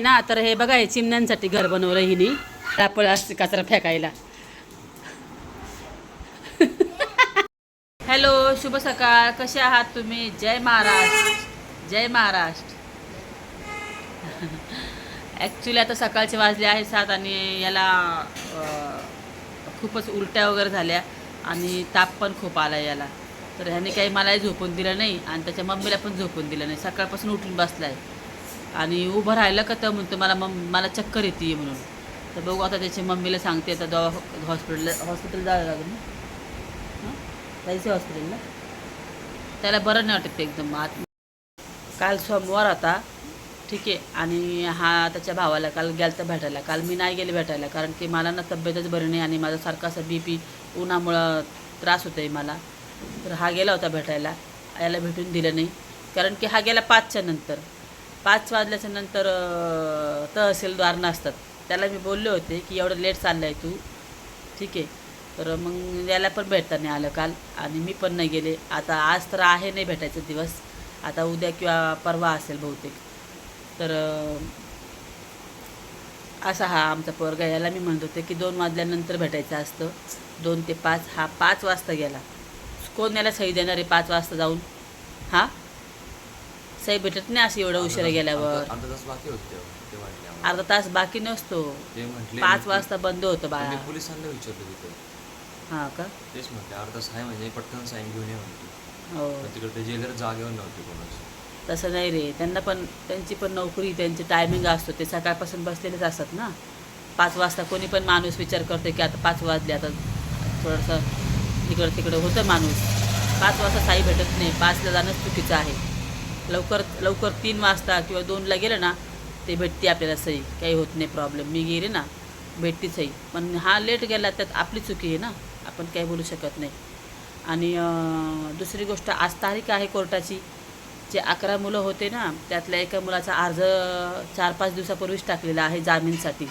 आहे ना तर हे बघा हे चिमण्यांसाठी घर बनवलं हिने. आपण असते कचरा फेकायला? हॅलो शुभ सकाळ. कसे आहात तुम्ही? जय महाराष्ट्र जय महाराष्ट्र ॲक्च्युली आता सकाळचे वाजले आहे सात आणि याला खूपच उलट्या वगैरे झाल्या आणि ताप पण खूप आला याला. तर ह्याने काही मलाही झोपून दिलं नाही आणि त्याच्या मम्मीला पण झोपून दिलं नाही. सकाळपासून उठून बसला आहे आणि उभं राहिलं का तर म्हणतो मला मम मला चक्कर येते म्हणून. तर बघू आता त्याच्या मम्मीला सांगते आता दवा हॉस्पिटलला हॉस्पिटल जावं लागेल ना? जायचं हॉस्पिटलला? त्याला बरं नाही वाटत ते एकदम आत काल सोमवार होता ठीक आहे आणि हा त्याच्या भावाला काल गेलता भेटायला. काल मी नाही गेले भेटायला कारण की मला ना तब्येतच बरी नाही आणि माझा सारखा असा बी पी उन्हामुळं त्रास होतो आहे मला. तर हा गेला होता भेटायला याला भेटून दिलं नाही. कारण की हा गेला पाचच्या नंतर. पाच वाजल्याच्या नंतर तहसीलदार नसतात त्याला मी बोलले होते की एवढं लेट चाललं आहे तू. ठीक आहे. तर मग याला पण भेटता नाही आलं काल आणि मी पण नाही गेले. आता आज तर आहे नाही भेटायचा दिवस. आता उद्या किंवा परवा असेल बहुतेक. तर असा हा आमचा पोरगा याला मी म्हणत होते की दोन वाजल्यानंतर भेटायचं असतं. दोन ते पाच. हा पाच वाजता गेला. कोण याला सही देणार आहे पाच वाजता जाऊन? हां? सही भेटत नाही असं एवढं उशिरा गेल्यावर. अर्धा तास बाकी होते ते वाटले आम्हाला. अर्धा तास बाकी नसतो. ते म्हटले पाच वाजता बंद होतं मी बाळा पोलिसांना विचारलं तिथे. हां का? तेच म्हटले अर्धा तास आहे म्हणजे पटकन साईन घेऊन ये म्हणते हो. पण तिकडे ते जेलर जागेवर नव्हते कोणाचे. तसं नाही रे. त्यांना पण त्यांची पण नोकरी त्यांची टायमिंग असतो. ते सकाळपासून बसलेलेच असतात ना. पाच वाजता कोणी पण माणूस विचार करतो की आता पाच वाजले आता थोडंसं इकडं तिकडं होतं माणूस. पाच वाजता साई भेटत नाही. पाचला जाणंच चुकीचं आहे. लवकर लवकर तीन वाजता किंवा दोनला गेलं ना ते भेटते आपल्याला सही. काही होत नाही प्रॉब्लेम मी गेले ना भेटती सही. पण हा लेट गेला त्यात आपली चुकी आहे ना. आपण काही बोलू शकत नाही. आणि दुसरी गोष्ट आज तारीख आहे कोर्टाची. जे अकरा मुलं होते ना त्यातल्या एका मुलाचा अर्ज चार पाच दिवसापूर्वीच टाकलेला आहे जामीनसाठी.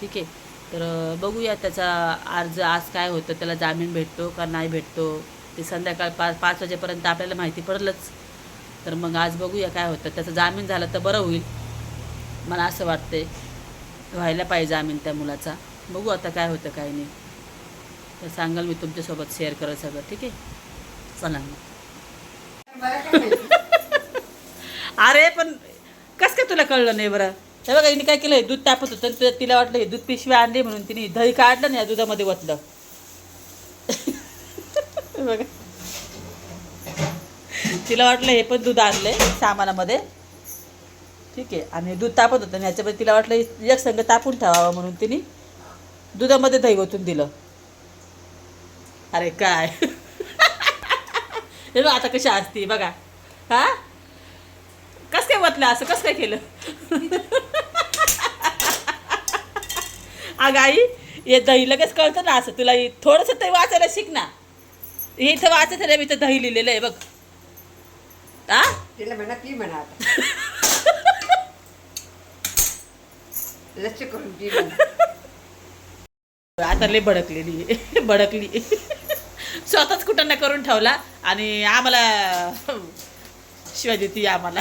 ठीक आहे? तर बघूया त्याचा अर्ज आज काय होतं त्याला जामीन भेटतो का नाही भेटतो? ते संध्याकाळ पाच पाच वाजेपर्यंत आपल्याला माहिती पडलंच. तर मग आज बघूया काय होतं. त्याचा जामीन झाला तर बरं होईल. मला असं वाटतंय. व्हायला पाहिजे जामीन त्या मुलाचा. बघू आता काय होतं काय नाही. तर सांगाल मी तुमच्यासोबत शेअर करत सगळं. ठीक आहे? चला मग. अरे पण कस काय तुला कळलं नाही बरं? हे बघा हिने काय केलं दूध तापत होतं तुला तिला वाटलं हे दूध पिशवी आणली म्हणून तिने दही काढलं नाही या दुधामध्ये वतलं बघा. तिला वाटलं हे पण दूध आणलंय सामानामध्ये. ठीक आहे. आणि दूध तापत होतं आणि ह्याच्यामध्ये तिला वाटलं एक संग तापून ठेवावं म्हणून तिने दुधामध्ये दही ओतून दिलं. अरे काय? हे बघ आता कशी असते बघा. हा? कस काय म्हटलं असं? कस काय केलं? अगं आई हे दही लगेच कळतं ना असं. तुला थोडंसं ते वाचायला शिक ना. इथं वाचत आहे मी तर दही लिहिलेलं आहे बघ. हा? तिला म्हणा पी म्हणा आता. लक्ष करून म्हणा. आता लय भडकलेली. भडकली. स्वतःच कुठं ना करून ठेवला आणि आम्हाला शिवाय देते आम्हाला.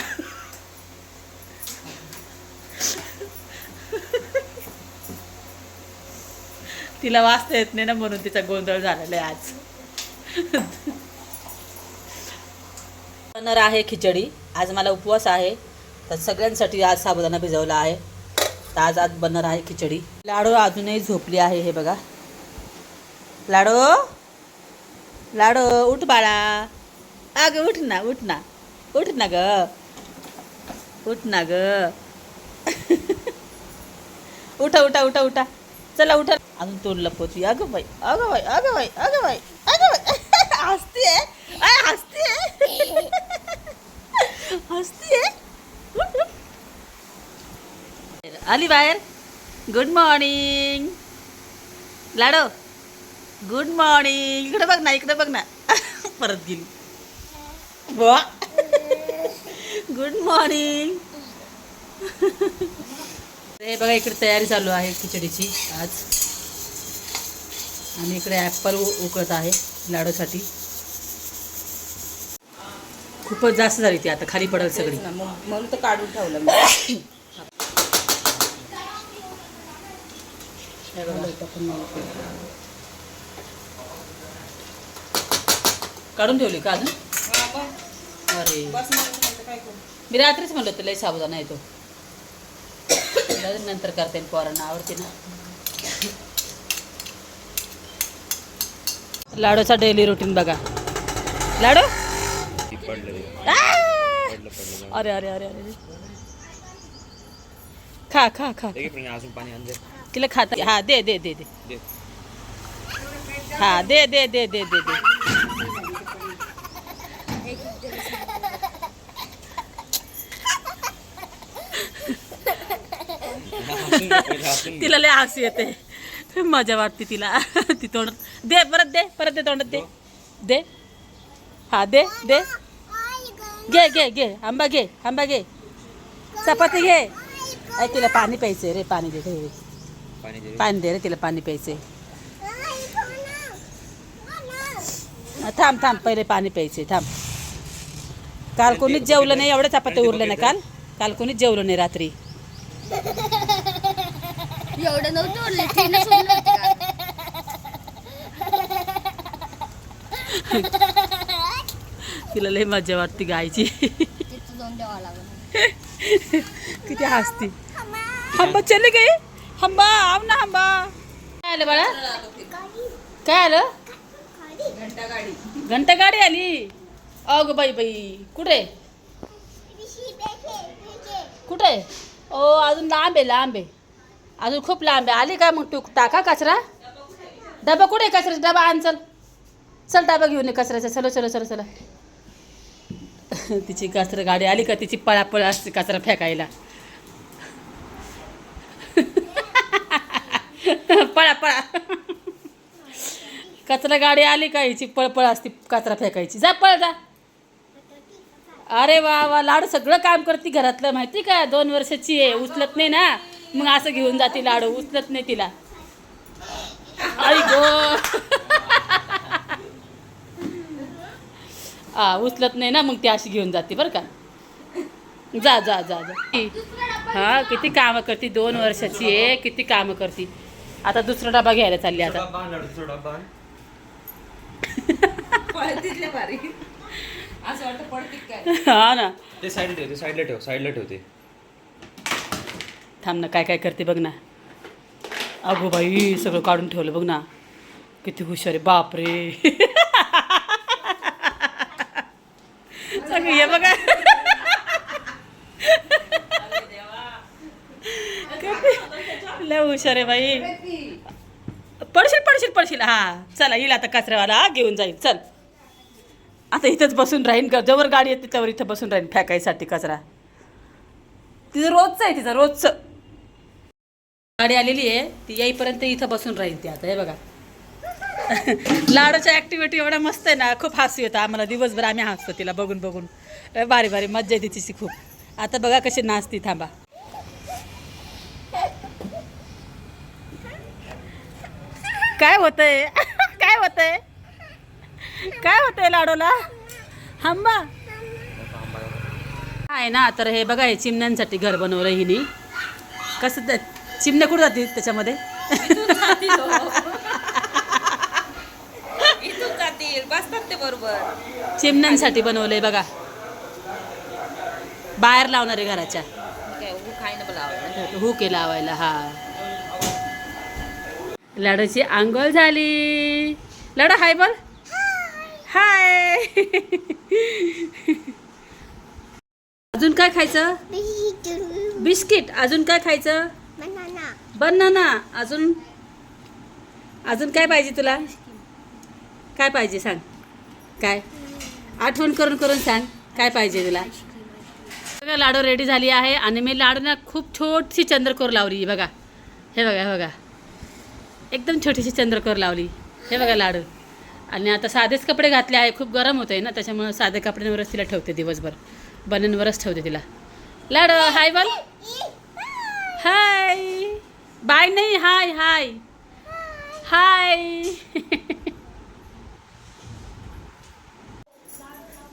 तिला वाचता येत नाही ना म्हणून तिचा गोंधळ झालेला आहे आज. बनणार आहे खिचडी. आज मला उपवास आहे. तर सगळ्यांसाठी आज साबुदाणा भिजवला आहे. तर आज आज बनणार आहे खिचडी. लाडू अजूनही झोपली आहे हे बघा. लाडू? लाडू उठ बाळा. अगं उठ ना उठ ना. उठ ना ग. उठ ना ग. उठा उठा उठा उठा. चला उठा. अजून तोंड लपवती अगं बाई अगं बाई अगं बाई अगं बाई अगं बाई. हसतीये? अय हसतीये? हसते आली बाहेर. गुड मॉर्निंग लाडो. गुड मॉर्निंग इकडे बघ ना इकडे बघ ना. परत गेली. बुवा. गुड मॉर्निंग हे बघा इकडे तयारी चालू आहे खिचडीची आज. आणि इकडे ॲपल उकळत आहे लाडूसाठी. खूपच जास्त झाली ती आता खाली पडेल सगळी. म्हणून तर काढून ठेवलं काढून ठेवली का अजून? अरे. मी रात्रीच म्हणलं तर लय नाही तो नंतर करता येईल पोरांना आवडते ना. लाडूचा डेली रुटीन बघा. लाडू? अरे अरे अरे अरे खा खा खा अजून पाणी तिला खाता हा दे दे दे दे. हा दे दे दे दे दे दे. तिला लय हसू येते. मजा वाटते तिला. ती तोंडात दे परत दे परत दे तोंडात दे. दे. हा दे दे। घे घे घे आंबा घे आंबा घे चपाती घे ऐ तिला पाणी प्यायचंय रे पाणी दे दे पाणी दे पाणी दे रे तिला पाणी प्यायचंय। थांब थांब पहिले पाणी प्यायचंय थांब। काल कोणीच जेवलं नाही एवढ्या चपात्या उरल्या नाही काल. काल कोणीच जेवलं नाही रात्री. एवढं नव्हतं उरले तीनच उरले होते का? तिला लय मजा वाटते गायची किती हसती. हंबा चले गई हंबा आव ना हंबा काय आलं बाळा? काय आलं? घंटा गाडी आली. अग बाई बाई. कुठे कुठे ओ अजून लांब आहे लांब आहे. अजून खूप लांब आहे. आली का मग तू? टाका कचरा. डबा कुठे आहे कचऱ्याचा? डबा आण चल. चल डबा घेऊन ये कचऱ्याचा. चलो चलो चलो चला. तिची कचरा गाडी आली का? तिची पळापळ असते कचरा फेकायला. पळा पळा कचरा गाडी आली का? हिची पळपळ असते कचरा फेकायची. जा पळ जा. अरे वा वा लाडू सगळं काम करते घरातलं. माहिती का? दोन वर्षाची आहे उचलत नाही ना. मग असं घेऊन जाते लाडू उचलत नाही तिला. आई गो. हा उचलत नाही ना मग ती अशी घेऊन जाते बरं का. जा जा जा जा. हा किती कामं करते दोन वर्षाची आहे किती कामं करते. आता दुसरा डबा घ्यायला चालली आता. हा ना. ते साईडला ठेव ते साईडला ठेव साईडला ठेवते. थांब ना काय काय करते बघ ना. अगो बाई सगळं काढून ठेवलं बघ ना. किती हुशार आहे बापरे. सगळं हे बघा. किती लय हुशार आहे बाई. पडशील पडशील पडशील. हा चला येईल आता कचऱ्यावाला. हा, घेऊन जाईल. चल. आता इथंच बसून राहीन. का जवळ गाडी येते त्यावर इथं बसून राहीन फेकायसाठी कचरा. तिचं रोजचं आहे तिचं रोजचं. गाडी आलेली आहे. ती येईपर्यंत इथं बसून राहील ती आता. हे बघा. लाडूच्या ॲक्टिव्हिटी एवढ्या मस्त आहे ना खूप हसू येतं आम्हाला. दिवसभर आम्ही हसतो तिला बघून बघून. बारी भारी भारी. मज्जा येते तिची खूप. आता बघा कशी नाचती थांबा. काय होतंय? काय होतंय? काय होतंय लाडूला? हंबा आहे ना तर हे बघा हे चिमण्यांसाठी घर बनवलं हिने. कसं चिमण्या कुठं जातील त्याच्यामध्ये? बसतात ते बरोबर. चिमण्यांसाठी बनवलंय बघा. बाहेर लावणार आहे घराच्या. काय उभं खाय ना बोलावं हू के लावायला हा. लाडूची आंघोळ झाली. लाडू हाय बोल. हाय. अजून काय खायचं? बिस्किट. अजून काय खायचं? बनाना अजून? अजून काय पाहिजे तुला? काय पाहिजे सांग. काय? आठवण करून करून सांग. काय पाहिजे तुला? बघा लाडू रेडी झाली आहे आणि मी लाडूना खूप छोटीशी चंद्रकोर लावली. बघा. हे बघा हे बघा. एकदम छोटीशी चंद्रकोर लावली. हे बघा लाडू. आणि आता साधेच कपडे घातले आहे. खूप गरम होतं आहे ना त्याच्यामुळं साधे कपड्यांवरच तिला ठेवते दिवसभर. बननवरच ठेवते तिला. लाडू हाय बोल. हाय. बाय नाही हाय हाय. हाय.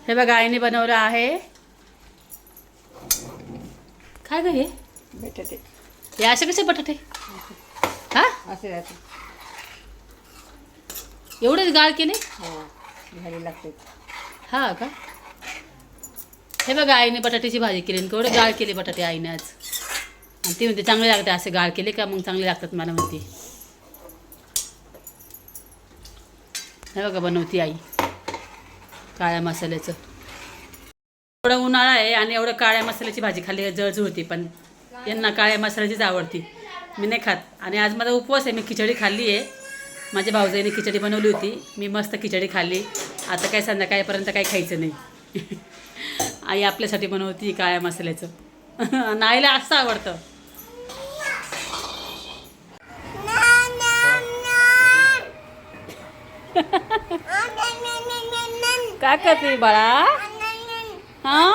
हे बघा आईने बनवलं आहे. काय ग हे? बटाटे. हे असे कसे बटाटे? हा? असे राहते एवढेच गाळ केले हो घरी लागते. हा का? हे बघा आईने बटाट्याची भाजी केली आणि केवढे गाळ केले बटाटे आईने आज. आणि ती म्हणते चांगले लागते असे गाळ केले का? मग चांगले लागतात मला म्हणते. हे बघा बनवती आई. काळ्या मसाल्याचं. एवढा उन्हाळा आहे आणि एवढं काळ्या मसाल्याची भाजी खाल्ली का जळजळ होती पण यांना काळ्या मसाल्याचीच आवडती. मी नाही खात. आणि आज माझा उपवास आहे मी खिचडी खाल्ली आहे. माझ्या भाऊजाईने खिचडी बनवली होती. मी मस्त खिचडी खाल्ली. आता काय संध्याकाळपर्यंत काही खायचं नाही. आई आपल्यासाठी बनवती काळ्या मसाल्याचं. आईला असं आवडतं. काय करते बाळा? हा?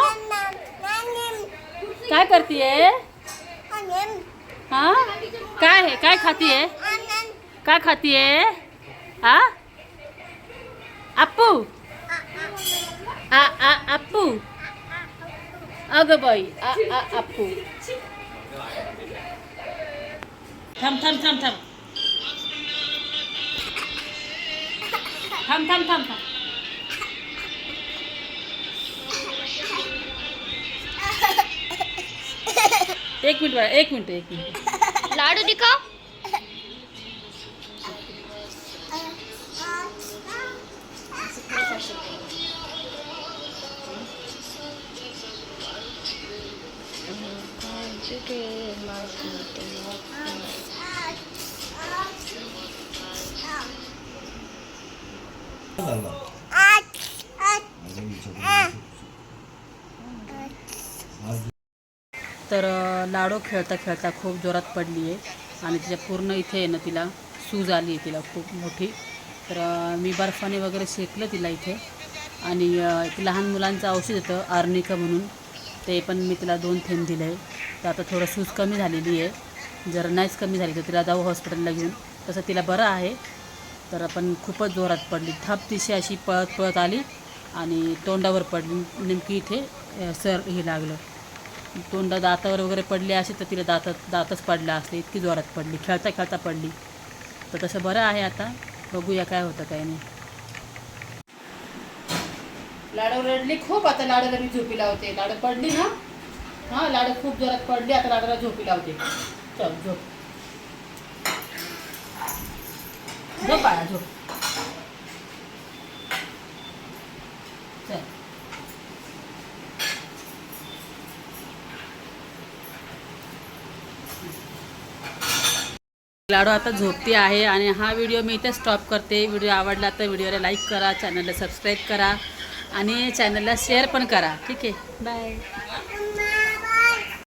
काय करतीये हा? काय आहे? काय खातीये काय खातीये हा? आपू आ आ आपू अगं बाई आ आ आपू थांब थांब थांब थांब. थांब थांब थांब थांब. एक मिनिट बाळा एक मिनिट एक मिनिट लाडू दिखाओ तर लाडो खेळता खेळता खूप जोरात पडली आहे. आणि तिच्या पूर्ण इथे आहे ना तिला सूज आली आहे तिला खूप मोठी. तर मी बर्फाने वगैरे शेकलं तिला इथे. आणि एक लहान मुलांचं औषध येतं आर्निका म्हणून. ते पण मी तिला दोन थेंब दिले. आहे तर आता थोडं सूज कमी झालेली आहे. जर नाहीच कमी झाली तर तिला जाऊ हॉस्पिटलला घेऊन. तसं तिला बरं आहे. तर आपण खूपच जोरात पडली. थाप तिशी अशी पळत पळत आली. आणि तोंडावर पडली. नेमकी इथे सर हे लागलं. दोनदा दातावर वगैरे पडले असे तर तिला दातात दातच पडला असले इतकी जोरात पडली खेळता खेळता पडली. तर तसं बरं आहे आता बघूया काय होतं काय नाही. लाडू रडली खूप आता लाडाला मी झोपी लावते. लाडू पडली ना? हां लाडू खूप जोरात पडली आता लाडाला झोपी लावते. चल झोप. झोप आला झोप. लाडू आता झोपती आहे आणि हा व्हिडिओ मी इथे स्टॉप करते. व्हिडिओ आवडला तर व्हिडिओला लाईक करा चॅनलला सबस्क्राईब करा आणि चॅनलला शेअर पण करा. ठीक आहे? बाय